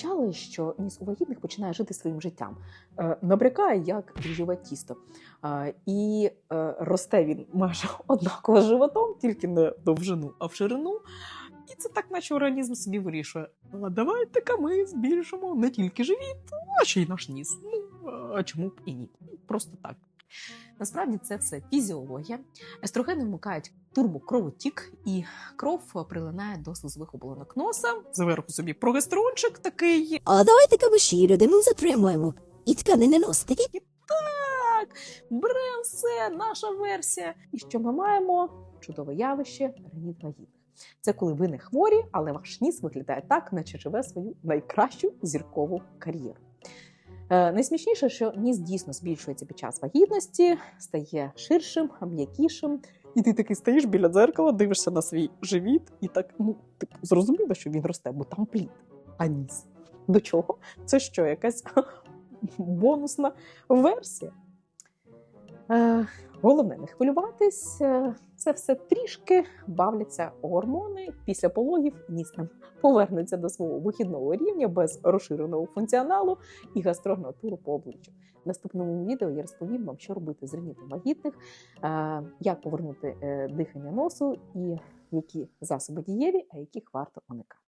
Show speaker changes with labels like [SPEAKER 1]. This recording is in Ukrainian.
[SPEAKER 1] Чали, що ніс у вагітних починає жити своїм життям, е, набрякає як дріжджове тісто. Е, І е, росте він майже однаково животом, тільки не довжину, а в ширину. І це так, наче організм собі вирішує. «Ну, А давайте-ка ми збільшимо не тільки живіт, а ще й наш ніс. Ну, а чому б і ні? Просто так. Насправді це все фізіологія. Естрогени вмикають турбокровотік, і кров прилинає до слизових оболонок носа. Зверху собі прогестерончик такий.
[SPEAKER 2] А давайте-ка ми ще й людину затримуємо. І тканини носити.
[SPEAKER 1] Так, бере все, наша версія. І що ми маємо? Чудове явище реніт вагітних. Це коли ви не хворі, але ваш ніс виглядає так, наче живе свою найкращу зіркову кар'єру. Е, найсмішніше, що ніс дійсно збільшується під час вагітності, стає ширшим, м'якішим. І ти такий стоїш біля дзеркала, дивишся на свій живіт, і так, ну, типу, зрозуміло, що він росте, бо там плід, а ніс. До чого? Це що, якась бонусна версія? Е, головне не хвилюватись. е, Це все трішки бавляться гормони. Після пологів ніс там повернеться до свого вихідного рівня без розширеного функціоналу і гастрольного туру по обличчю. В наступному відео я розповім вам, що робити з ренітом вагітних, е, як повернути дихання носу і які засоби дієві, а яких варто уникати.